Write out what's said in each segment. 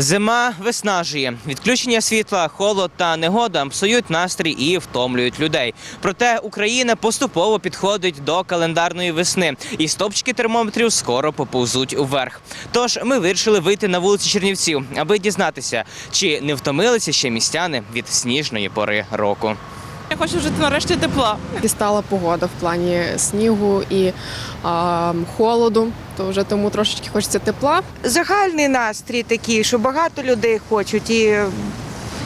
Зима виснажує. Відключення світла, холод та негода псують настрій і втомлюють людей. Проте Україна поступово підходить до календарної весни, і стопчики термометрів скоро поповзуть уверх. Тож ми вирішили вийти на вулиці Чернівців, аби дізнатися, чи не втомилися ще містяни від сніжної пори року. Я хочу жити нарешті тепла. Дістала погода в плані снігу і а, холоду, то вже тому трошечки хочеться тепла. загальний настрій такий, що багато людей хочуть, і,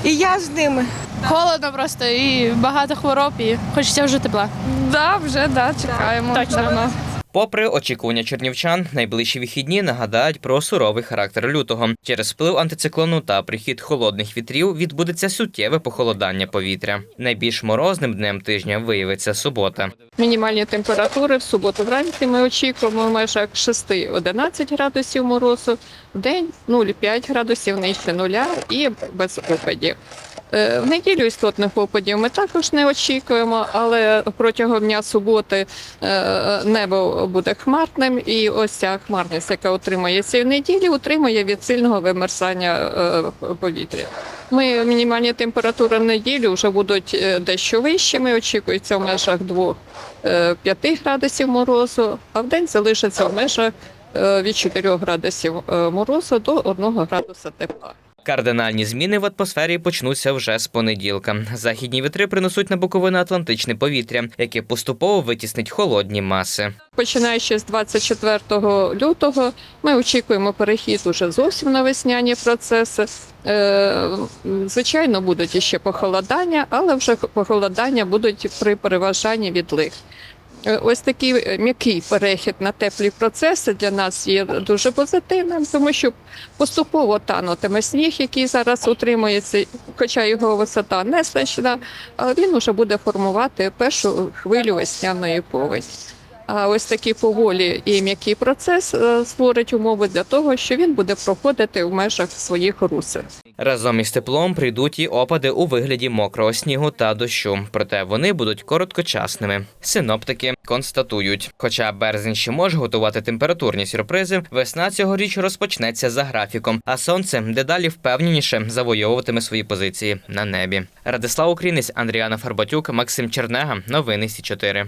і я з ними. Холодно просто і багато хвороб, і хочеться вже тепла. Да, вже да, чекаємо. Точно. Попри очікування чернівчан, найближчі вихідні нагадають про суровий характер лютого. Через вплив антициклону та прихід холодних вітрів відбудеться суттєве похолодання повітря. Найбільш морозним днем тижня виявиться субота. Мінімальні температури в суботу вранці ми очікуємо в межах 6-11 градусів морозу, в день 0,5 градусів нижче нуля і без опадів. Е, В неділю істотних опадів ми також не очікуємо, але протягом дня суботи е, небо буде хмарним, і ось ця хмарність, яка утримується в неділі, утримує від сильного вимерзання е, повітря. Ми мінімальні температури в неділю вже будуть дещо вищими, очікується в межах 2 е, 5 градусів морозу, а в день залишиться в межах від 4 градусів морозу до 1 градуса тепла. Кардинальні зміни в атмосфері почнуться вже з понеділка. Західні вітри принесуть на Буковину Атлантичне повітря, яке поступово витіснить холодні маси. Починаючи з 24 лютого, ми очікуємо перехід уже зовсім на весняні процеси. Е, Звичайно, будуть іще похолодання, але вже похолодання будуть при переважанні відлиг. Е, Ось такий е, м'який перехід на теплі процеси для нас є дуже позитивним, тому що поступово танутиме сніг, який зараз утримується, хоча його висота не значна, але він вже буде формувати першу хвилю весняної повені. А ось такий поволі і м'який процес е, створить умови для того, що він буде проходити в межах своїх русел. Разом із теплом прийдуть і опади у вигляді мокрого снігу та дощу, проте вони будуть короткочасними. Синоптики констатують, хоча березень ще може готувати температурні сюрпризи, весна цьогоріч розпочнеться за графіком, а сонце дедалі впевненіше завойовуватиме свої позиції на небі. Радислав Українець, Андріана Фарбатюк, Максим Чернега. Новини Сі 4